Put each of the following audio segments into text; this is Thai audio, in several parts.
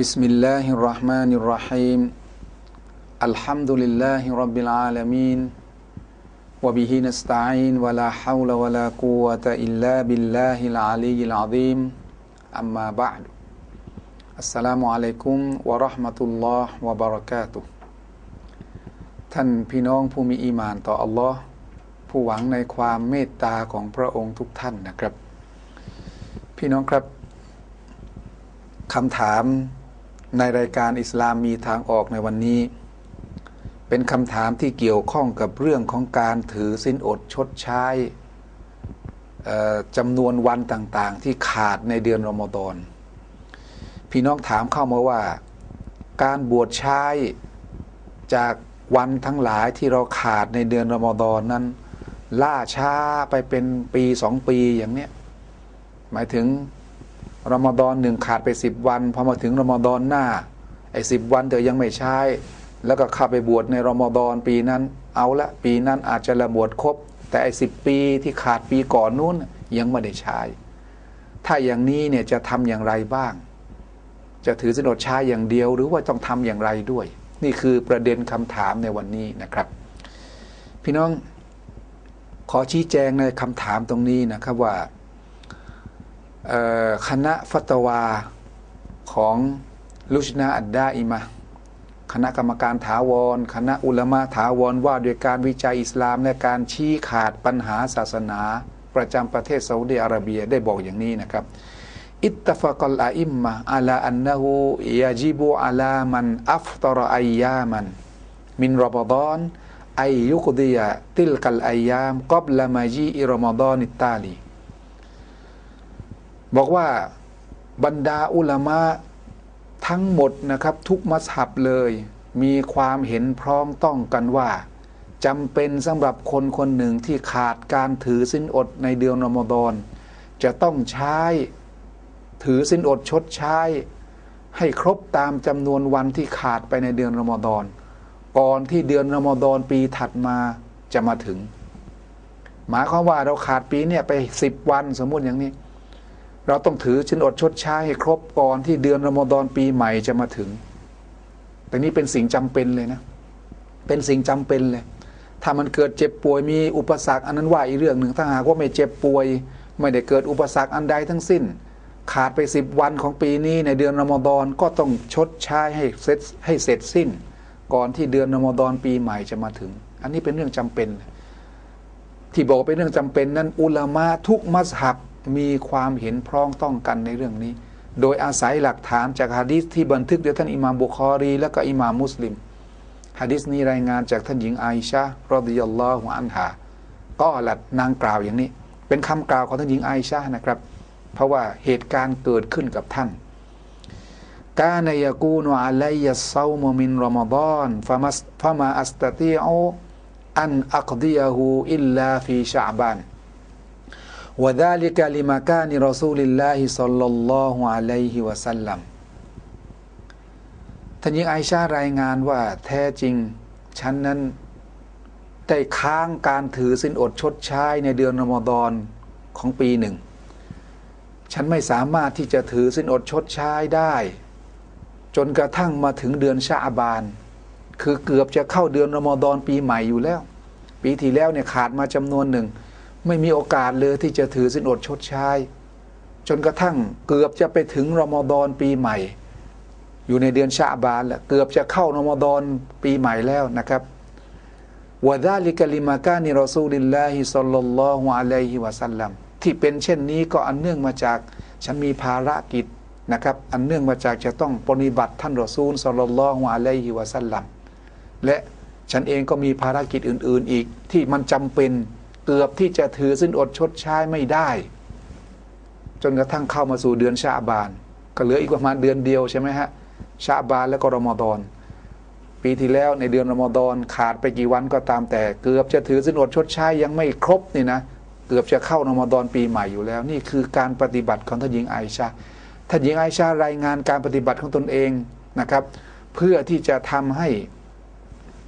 بسم الله الرحمن الرحيم الحمد لله رب العالمين وبه نستعين ولا حول ولا قوة إلا بالله العلي العظيم أما بعد السلام عليكم ورحمة الله وبركاته ท่านพี่น้องผู้มีอีหมานต่ออัลลอฮ์ผู้หวังในความเมตตาของพระองค์ทุกท่านนะครับ พี่น้องครับคำถาม ในรายการอิสลามมีทางออกในวันนี้ เป็นคำถามที่เกี่ยวข้องกับเรื่องของการถือสินอดชดใช้จำนวนวันต่างๆ ที่ขาดในเดือนรอมฎอนพี่น้องถามเข้ามาว่า การบวชใช้จากวันทั้งหลายที่เราขาดในเดือนรอมฎอนนั้น ล่าช้าไปเป็นปีสองปีอย่างเนี้ยหมายถึง รอมฎอนหนึ่งขาดไปสิบวันพอมาถึงรอมฎอนหน้าไอ้สิบวันเธอยังไม่ใช้ แล้วก็เข้าไปบวชในรอมฎอนปีนั้นเอาละปีนั้นอาจจะละบวชครบ แต่ไอ้สิบปีที่ขาดปีก่อนนู้นยังไม่ได้ใช้ ถ้าอย่างนี้เนี่ยจะทำอย่างไรบ้าง จะถือสนดใช้อย่างเดียวหรือว่าต้องทำอย่างไรด้วย นี่คือประเด็นคำถามในวันนี้นะครับ พี่น้องขอชี้แจงในคำถามตรงนี้นะครับว่า คณะฟัตวาของลุชนาอัดดาอิมาคณะกรรมการถาวร คณะอุลามะถาวรว่าด้วยการวิจัยอิสลามและการชี้ขาดปัญหาศาสนา ประจำประเทศซาอุดิอาระเบียได้บอกอย่างนี้นะครับ อิตตฟะกลอาอิมมะอัลาอันนะฮูยาจิบุอัลามันอัฟตรอัยยามันมินรอมฎอนอายุกดียะติลกัลอายามกอบละมาจีอิรอมฎอนิตตาลี บอกว่าบรรดาอุลามะทั้งหมดนะครับทุกมัสฮับเลย มีความเห็นพร้อมต้องกันว่าจำเป็นสำหรับคนคนหนึ่งที่ขาดการถือสินอดในเดือนรอมฎอนจะต้องใช้ถือสินอดชดใช้ ให้ครบตามจำนวนวันที่ขาดไปในเดือนรอมฎอนก่อนที่เดือนรอมฎอนปีถัดมาจะมาถึง หมายความว่าเราขาดปีเนี่ยไปสิบวันสมมุติอย่างนี้ เราต้องถือชินอดชดใช้ให้ครบก่อนที่เดือนรอมฎอนปีใหม่จะมาถึง แต่นี้เป็นสิ่งจำเป็นเลยนะ เป็นสิ่งจำเป็นเลย ถ้ามันเกิดเจ็บป่วยมีอุปสรรคอันนั้นว่าอีกเรื่องหนึ่งถ้าหากว่าไม่เจ็บป่วย ไม่ได้เกิดอุปสรรคอันใดทั้งสิ้น ขาดไปสิบวันของปีนี้ในเดือนรอมฎอนก็ต้องชดใช้ให้เสร็จให้เสร็จสิ้น ก่อนที่เดือนรอมฎอนปีใหม่จะมาถึง อันนี้เป็นเรื่องจำเป็น ที่บอกเป็นเรื่องจำเป็นนั้นอุลามะทุกมัสฮับ มีความเห็นพร้องต้องกันในเรื่องนี้ โดยอาศัยหลักฐานจากฮะดิษที่บันทึกโดยท่านอิหม่ามบุคอรี และก็อิหม่ามมุสลิมฮะดิษนี้รายงานจากท่านหญิงไอชารอดิยัลลอฮุอันฮาก็หลัดนางกล่าวอย่างนี้ เป็นคำกล่าวของท่านหญิงไอชานะครับ เพราะว่าเหตุการณ์เกิดขึ้นกับท่านกานยากูนอะลัยยัสซามุมินรอมฎอนฟามัสฟามาอัสตติอูอันอักดียฮูอิลลาฟีชาบาน วะดาลิกะลิมากานิรอซูลิลลาฮิซัลลัลลอฮุอะลัยฮิวะสัลลัมท่านหญิงไอชารายงานว่าแท้จริง ฉันนั้นได้ค้างการถือสินอดชดใช้ในเดือนรอมฎอนของปีหนึ่ง ฉันไม่สามารถที่จะถือสินอดชดใช้ได้ จนกระทั่งมาถึงเดือนชาบาน คือเกือบจะเข้าเดือนรอมฎอนปีใหม่อยู่แล้ว ปีที่แล้วเนี่ยขาดมาจำนวนหนึ่ง ไม่มีโอกาสเลยที่จะถือสินอดชดใช้จนกระทั่งเกือบจะไปถึงรอมฎอนปีใหม่ อยู่ในเดือนชาบานแล้วเกือบจะเข้ารอมฎอนปีใหม่แล้วนะครับวะดาลิกะลิมากานิรอซูลิลลาฮิซัลลัลลอฮุอะลัยฮิวะสัลลัมที่เป็นเช่นนี้ก็อันเนื่องมาจากฉันมีภารกิจนะครับ อันเนื่องมาจากจะต้องปฏิบัติท่านรอซูลซัลลัลลอฮุอะลัยฮิวะสัลลัมและฉันเองก็มีภารกิจอื่น ๆ อีกที่มันจำเป็น กือบที่จะถือสินอดชดใช้ไม่ได้ จนกระทั่งเข้ามาสู่เดือนชาบาน ก็เหลืออีกประมาณเดือนเดียวใช่ไหมฮะชาบานแล้วก็รอมฎอนปีที่แล้วในเดือนรอมฎอนขาดไปกี่วันก็ตามแต่ เกือบจะถือสินอดชดใช้ยังไม่ครบนี่นะเกือบจะเข้ารอมฎอนปีใหม่อยู่แล้ว นี่คือการปฏิบัติของท่านหญิงไอชาท่านหญิงไอชารายงานการปฏิบัติของตนเองนะครับ เพื่อที่จะทำให้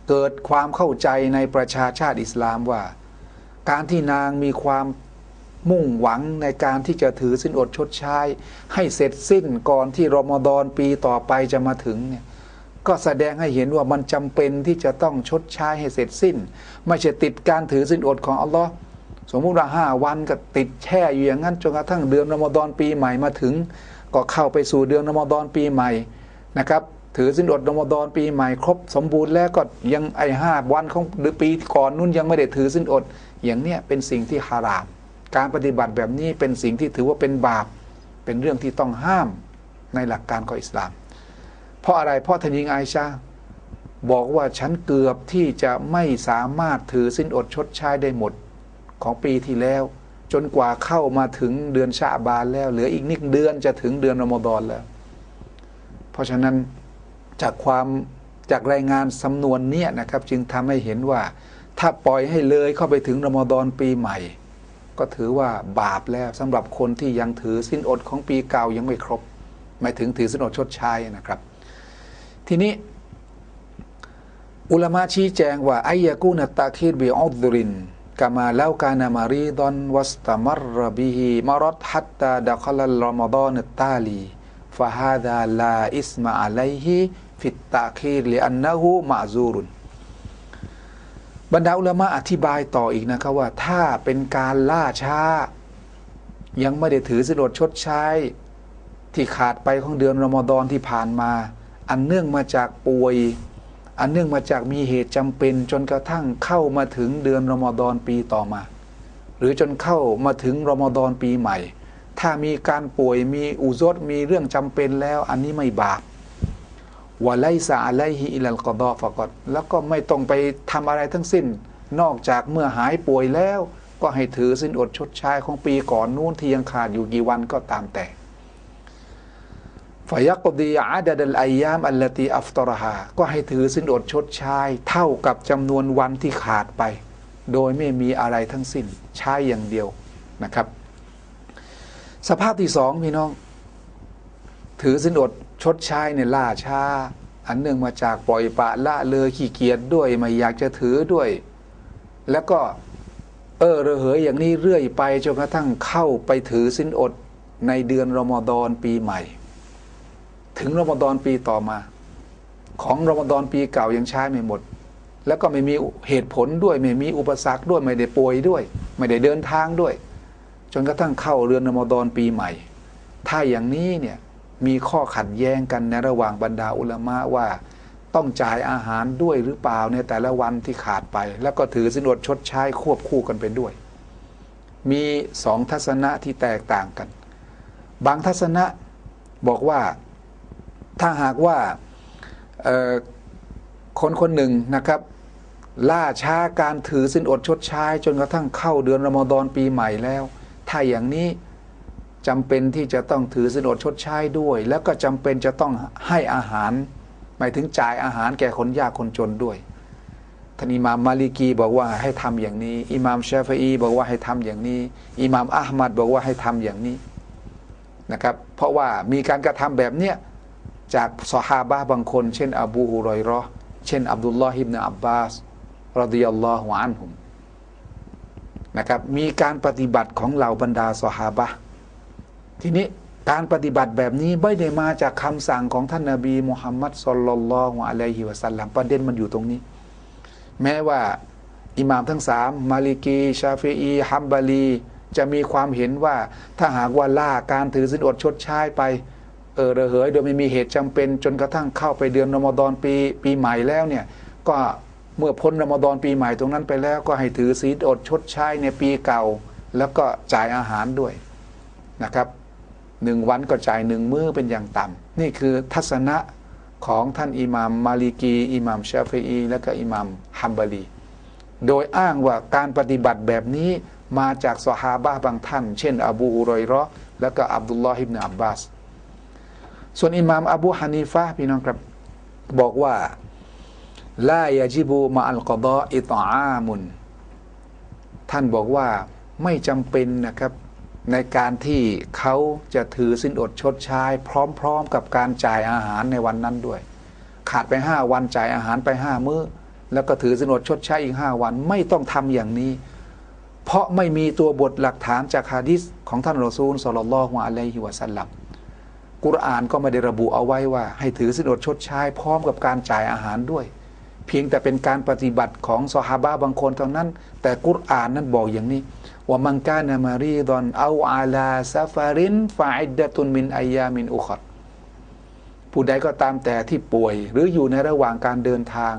เกิดความเข้าใจในประชาชาติอิสลามว่า การที่นางมีความมุ่งหวังในการที่จะถือสินอดชดใช้ ให้เสร็จสิ้นก่อนที่รอมฎอนปีต่อไปจะมาถึงเนี่ยก็แสดงให้เห็นว่ามันจำเป็นที่จะต้องชดใช้ให้เสร็จสิ้น ไม่ใช่ติดการถือสินอดของอัลลอฮ์สมมุติว่าห้าวันก็ติดแช่อยู่อย่างนั้นจนกระทั่งเดือนรอมฎอนปีใหม่มาถึง ก็เข้าไปสู่เดือนรอมฎอนปีใหม่นะครับ ถือสินอดรอมฎอนปีใหม่ครบสมบูรณ์แล้วก็ยังไอห้าวันของหรือปีก่อนนู้นยังไม่ได้ถือสินอด อย่างเนี้ยเป็นสิ่งที่ฮาราม การปฏิบัติแบบนี้เป็นสิ่งที่ถือว่าเป็นบาป เป็นเรื่องที่ต้องห้ามในหลักการของอิสลาม เพราะอะไรเพราะทานยิงไอชาบอกว่าฉันเกือบที่จะไม่สามารถถือสินอดชดใช้ได้หมดของปีที่แล้ว จนกว่าเข้ามาถึงเดือนชาบานแล้วเหลืออีกนิดเดือนจะถึงเดือนรอมฎอนแล้ว เพราะฉะนั้น จากความจากรายงานสำนวนเนี้ยนะครับ จึงทำให้เห็นว่า ถ้าปล่อยให้เลยเข้าไปถึงรอมฎอนปีใหม่ ก็ถือว่าบาปแล้วสำหรับคนที่ยังถือสินอดของปีเก่ายังไม่ครบ หมายถึงถือสินอดชดใช้นะครับ ทีนี้ อุลามะชี้แจงว่าไอยากูนตะคีรบิอัลดุรินกามาเลากานามารีดอนวัสตามรบิฮิมารดฮัตตาดัคลัลรอมฎอนตาลี ฟะฮาดาลาอิสมาอะลัยฮิฟิตตะคีรลิอันนะฮูมะซูรุนบรรดาอุลามะอธิบายต่ออีกนะครับว่าถ้าเป็นการล่าช้า ยังไม่ได้ถือสินอดชดใช้ ที่ขาดไปของเดือนรอมฎอนที่ผ่านมา อันเนื่องมาจากป่วย อันเนื่องมาจากมีเหตุจำเป็นจนกระทั่งเข้ามาถึงเดือนรอมฎอนปีต่อมา หรือจนเข้ามาถึงรอมฎอนปีใหม่ ถ้ามีการป่วยมีอุซดมีเรื่องจำเป็นแล้ว อันนี้ไม่บาปวะไลซาอะไลฮิอิลัลกอดอฟะกอดแล้วก็ไม่ต้องไปทำอะไรทั้งสิ้น นอกจากเมื่อหายป่วยแล้ว ก็ให้ถือสินอดชดใช้ของปีก่อนนู้นที่ยังขาดอยู่กี่วันก็ตามแต่ฟยักดีอาดัดลอายามอัลลตีอัฟตรฮาก็ให้ถือสินอดชดใช้เท่ากับจำนวนวันที่ขาดไป โดยไม่มีอะไรทั้งสิ้นใช้อย่างเดียวนะครับ สภาพที่สองพี่น้อง ถือสินอดชดใช้เนี่ยล่าช้า อันเนื่องมาจากปล่อยปะละเลยขี้เกียจด้วยไม่อยากจะถือด้วย แล้วก็เออระเหยอย่างนี้เรื่อยไปจนกระทั่งเข้าไปถือสินอดในเดือนรอมฎอนปีใหม่ ถึงรอมฎอนปีต่อมา ของรอมฎอนปีเก่ายังใช้ไม่หมด แล้วก็ไม่มีเหตุผลด้วยไม่มีอุปสรรคด้วยไม่ได้ป่วยด้วย ไม่ได้เดินทางด้วย จนกระทั่งเข้าเรือนรอมฎอนปีใหม่ ถ้าอย่างนี้เนี่ยมีข้อขัดแย้งกันในระหว่างบรรดาอุลามะว่า ต้องจ่ายอาหารด้วยหรือเปล่าในแต่ละวันที่ขาดไป แล้วก็ถือสินอดชดใช้ควบคู่กันไปด้วย มีสองทัศนะที่แตกต่างกัน บางทัศนะบอกว่าถ้าหากว่าคนคนหนึ่งนะครับ ล่าช้าการถือสินอดชดใช้จนกระทั่งเข้าเดือนรอมฎอนปีใหม่แล้ว ถ้าอย่างนี้จำเป็นที่จะต้องถือสินอดชดใช้ด้วย แล้วก็จำเป็นจะต้องให้อาหาร หมายถึงจ่ายอาหารแก่คนยากคนจนด้วยท่านอิมามมาลิกีบอกว่าให้ทำอย่างนี้อิมามชาฟีบอกว่าให้ทำอย่างนี้อิมามอัลมัดบอกว่าให้ทำอย่างนี้นะครับเพราะว่ามีการกระทำแบบเนี้ยจากสฮาบะบางคน เช่น อบูฮุรอยรอเช่นอับดุลลอฮิบนอับบาสรดิยัลลอฮุอันฮุม นะครับมีการปฏิบัติของเหล่าบรรดาสฮาบะทีนี้การปฏิบัติแบบนี้ไม่ได้มาจากคำสั่งของท่านนาบีมุฮัมมัดสุลลัลลอฮุอะลัยฮิวะสัลลัมประเด็นมันอยู่ตรงนี้ แม้ว่าอิหม่ามทั้งสามมาลิกี ชาฟีอีฮัมบาลีจะมีความเห็นว่าถ้าหากว่าล่าการถือสินอดชดใช้ไปเออระเหยโดยไม่มีเหตุจำเป็นจนกระทั่งเข้าไปเดือนรอมฎอนปีปีใหม่แล้วเนี่ยก็ เมื่อพ้นรอมฎอนปีใหม่ตรงนั้นไปแล้วก็ให้ถือศีลอดชดใช้ในปีเก่า แล้วก็จ่ายอาหารด้วยนะครับหนึ่งวันก็จ่ายหนึ่งมื้อเป็นอย่างต่ำนี่คือทัศนะของท่านอิหมามมาลิกี อิหมามชาฟีอีและก็อิหมามฮัมบารีโดยอ้างว่าการปฏิบัติแบบนี้มาจากสฮาบะบางท่าน เช่น อบูฮุรอยรอและก็อับดุลลอฮิบเนอับบาส ส่วนอิหมามอบูฮานีฟะพี่น้องครับบอกว่า ลายาจิบูมาอัลกอดออิตอามุน ท่านบอกว่าไม่จำเป็นนะครับในการที่เขาจะถือสินอดชดใช้พร้อม ๆ กับการจ่ายอาหารในวันนั้นด้วย ขาดไปห้าวันจ่ายอาหารไปห้ามื้อ แล้วก็ถือสินอดชดใช้อีกห้าวันไม่ต้องทำอย่างนี้ เพราะไม่มีตัวบทหลักฐานจากฮะดิษของท่านรอซูลสลลัลลอฮุอะลัยฮิวะสัลลัมกุรอานก็ไม่ได้ระบุเอาไว้ว่า ให้ถือสินอดชดใช้พร้อมกับการจ่ายอาหารด้วย เพียงแต่เป็นการปฏิบัติของซอฮาบะบางคนเท่านั้น แต่กุรอานนั้นบอกอย่างนี้ว่ามังกานามารีดอนเอาอาลาซาฟารินฟาอิดะตุนมินอายามินอุคอดผู้ใดก็ตามแต่ที่ป่วย หรืออยู่ในระหว่างการเดินทาง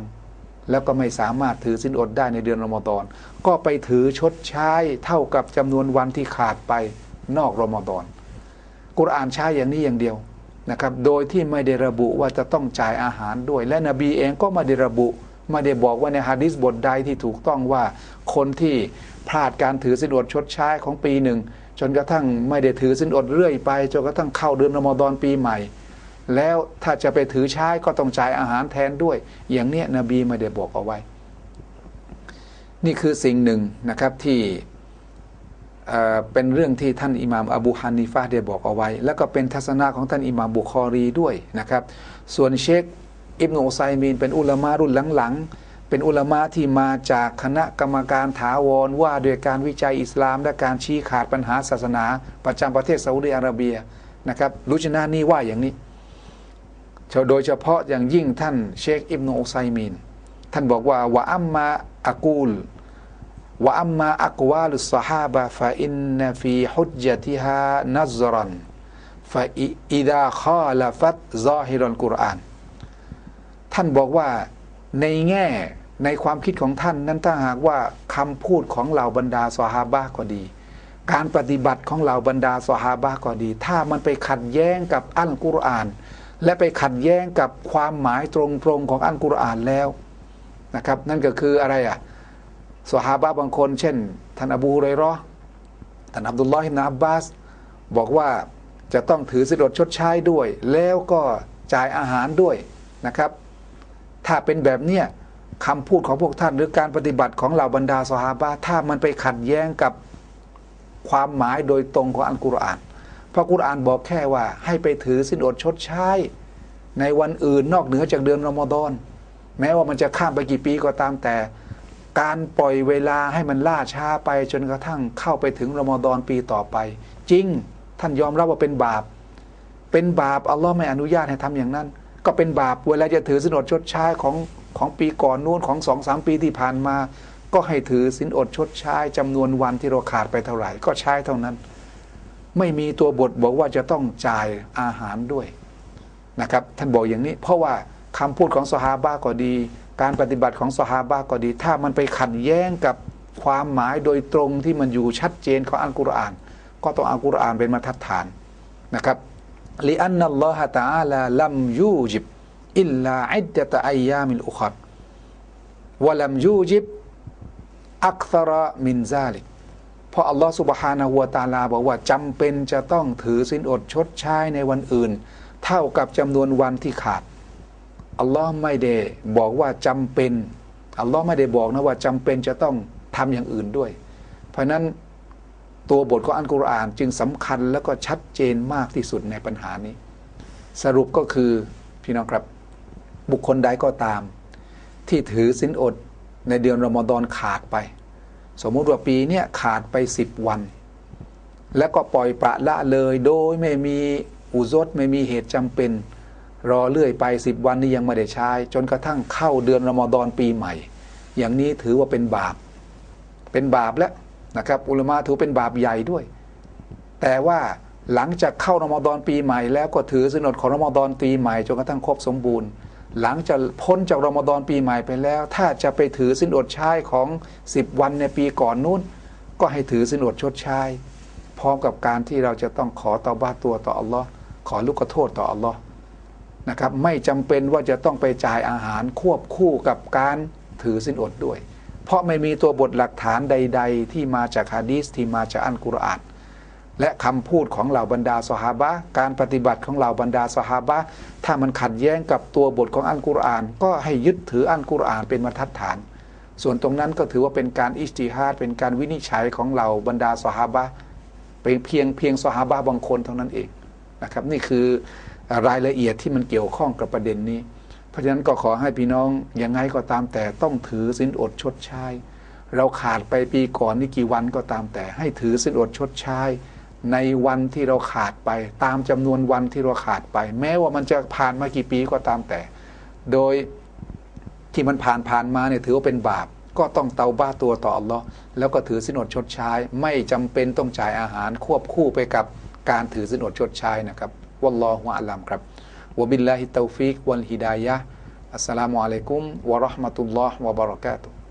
แล้วก็ไม่สามารถถือสินอดได้ในเดือนรอมฎอน ก็ไปถือชดใช้เท่ากับจำนวนวันที่ขาดไปนอกรอมฎอน กุรอานใช้อย่างนี้อย่างเดียว นะครับโดยที่ไม่ได้ระบุว่าจะต้องจ่ายอาหารด้วย และนบีเองก็ไม่ได้ระบุไม่ได้บอกว่าในฮะดิษบทใดที่ถูกต้องว่าคนที่พลาดการถือสินอดชดใช้ของปีหนึ่งจนกระทั่งไม่ได้ถือสินอดเรื่อยไปจนกระทั่งเข้าเดือนรอมฎอนปีใหม่ แล้วถ้าจะไปถือใช้ก็ต้องจ่ายอาหารแทนด้วย อย่างเนี้ยนบีไม่ได้บอกเอาไว้ นี่คือสิ่งหนึ่งนะครับที่ เป็นเรื่องที่ท่านอิหม่ามอบูฮานิฟาได้บอกเอาไว้ แล้วก็เป็นทัศนะของท่านอิหม่ามบุคอรีด้วยนะครับ ส่วนเชคอิบนุไซมีนเป็นอุลามะรุ่นหลังๆ เป็นอุลามะที่มาจากคณะกรรมการถาวรว่าโดยการวิจัยอิสลาม และการชี้ขาดปัญหาศาสนา ประจำประเทศซาอุดิอาระเบียนะครับลุชนานี่ว่าอย่างนี้โดยเฉพาะอย่างยิ่งท่านเชคอิบนุไซมีนท่านบอกว่าวะอัมมาอากูล วะอัมมาอักวาลุสฮาบะฟะอินนฟีฮุจจติฮานัซรันฟะอิดาคาลฟัตซาฮิรัลกุรอาน ท่านบอกว่าในแง่ในความคิดของท่านนั้นถ้าหากว่าคำพูดของเหล่าบรรดาสฮาบะก็ดี การปฏิบัติของเหล่าบรรดาสฮาบะก็ดี ถ้ามันไปขัดแย้งกับอัลกุรอาน และไปขัดแย้งกับความหมายตรงๆของอัลกุรอานแล้วนะครับ นั่นก็คืออะไรอะ สฮาบะบางคน เช่นท่านอบูเรรอท่านอับดุลลอฮิบนาอับบาส บอกว่าจะต้องถือสิรดชดใช้ด้วย แล้วก็จ่ายอาหารด้วยนะครับ ถ้าเป็นแบบเนี้ยคำพูดของพวกท่านหรือการปฏิบัติของเหล่าบรรดาสหาบะถ้ามันไปขัดแย้งกับความหมายโดยตรงของอัลกุรอานเพราะกุรอานบอกแค่ว่าให้ไปถือสินอดชดใช้ ในวันอื่นนอกเหนือจากเดือนรอมฎอนแม้ว่ามันจะข้ามไปกี่ปีก็ตามแต่ การปล่อยเวลาให้มันล่าช้าไปจนกระทั่งเข้าไปถึงรอมฎอนปีต่อไป จริงท่านยอมรับว่าเป็นบาป เป็นบาปอัลลอฮ์ไม่อนุญาตให้ทำอย่างนั้น ก็เป็นบาปเวลาจะถือสินอดชดใช้ของของปีก่อนนู้นของสองสามปีที่ผ่านมา ก็ให้ถือสินอดชดใช้จำนวนวันที่เราขาดไปเท่าไหร่ก็ใช้เท่านั้น ไม่มีตัวบทบอกว่าจะต้องจ่ายอาหารด้วยนะครับท่านบอกอย่างนี้ เพราะว่าคำพูดของสฮาบะก็ดี การปฏิบัติของสฮาบะก็ดี ถ้ามันไปขัดแย้งกับความหมายโดยตรงที่มันอยู่ชัดเจนของอัลกุรอาน ก็ต้องอัลกุรอานเป็นมาตรฐานนะครับลิอันนัลลอฮะตาลาลัมยูจิบอิลลาอิดตะอียามิลอุคัดวะลัมยูจิบอักษรมินซาลิกเพราะอัลลอฮฺสุบฮานาหัวตาลาบอกว่าจำเป็นจะต้องถือสินอดชดใช้ในวันอื่น เท่ากับจำนวนวันที่ขาด อัลลอฮ์ไม่ได้บอกว่าจำเป็นอัลลอฮ์ไม่ได้บอกนะว่าจำเป็นจะต้องทำอย่างอื่นด้วย เพราะนั้นตัวบทของอัลกุรอานจึงสำคัญแล้วก็ชัดเจนมากที่สุดในปัญหานี้ สรุปก็คือพี่น้องครับบุคคลใดก็ตาม ที่ถือสินอดในเดือนรอมฎอนขาดไป สมมุติว่าปีนี้ขาดไปสิบวัน แล้วก็ปล่อยปละละเลยโดยไม่มีอุซดไม่มีเหตุจำเป็น รอเลื่อยไปสิบวันนี้ยังไม่ได้ใช้ จนกระทั่งเข้าเดือนรอมฎอนปีใหม่ อย่างนี้ถือว่าเป็นบาป เป็นบาปแล้วนะครับ อุลมะถือเป็นบาปใหญ่ด้วย แต่ว่าหลังจากเข้ารอมฎอนปีใหม่ แล้วก็ถือสินอดของรอมฎอนปีใหม่จนกระทั่งครบสมบูรณ์ หลังจากพ้นจากรอมฎอนปีใหม่ไปแล้ว ถ้าจะไปถือสินอดใช้ของ 10 วันในปีก่อนนู้น ก็ให้ถือสินอดชดใช้พร้อมกับการที่เราจะต้องขอตอบ้าตัวต่ออัลลอฮ์ขอลูกโทษต่ออัลลอฮ์ นะครับไม่จำเป็นว่าจะต้องไปจ่ายอาหารควบคู่กับการถือสินอดด้วย เพราะไม่มีตัวบทหลักฐานใด ๆ ที่มาจากฮะดีสที่มาจากอัลกุรอานและคำพูดของเหล่าบรรดาสหาบะการปฏิบัติของเหล่าบรรดาสหาบะถ้ามันขัดแย้งกับตัวบทของอัลกุรอาน ก็ให้ยึดถืออัลกุรอานเป็นมาตรฐาน ส่วนตรงนั้นก็ถือว่าเป็นการอิสติฮัดเป็นการวินิจฉัยของเหล่าบรรดาสหาบะเป็นเพียงเพียงสหาบะบางคนเท่านั้นเองนะครับนี่คือ รายละเอียดที่มันเกี่ยวข้องกับประเด็นนี้ เพราะฉะนั้นก็ขอให้พี่น้องยังไงก็ตามแต่ต้องถือสินอดชดใช้ เราขาดไปปีก่อนนี่กี่วันก็ตามแต่ ให้ถือสินอดชดใช้ ในวันที่เราขาดไป ตามจำนวนวันที่เราขาดไป แม้ว่ามันจะผ่านมากี่ปีก็ตามแต่ โดยที่มันผ่านผ่านมาเนี่ยถือว่าเป็นบาปก็ต้องเตาบ้าตัวต่ออัลลอฮ์แล้วก็ถือสินอดชดใช้ ไม่จำเป็นต้องจ่ายอาหารควบคู่ไปกับการถือสินอดชดใช้นะครับ วัลลอฮุอะลัมครับวะบิลลาฮิตตอฟิกวัลฮิดายะฮ์อัสสลามุอะลัยกุมวะเราะห์มะตุลลอฮ์วะบะเราะกาตุฮ์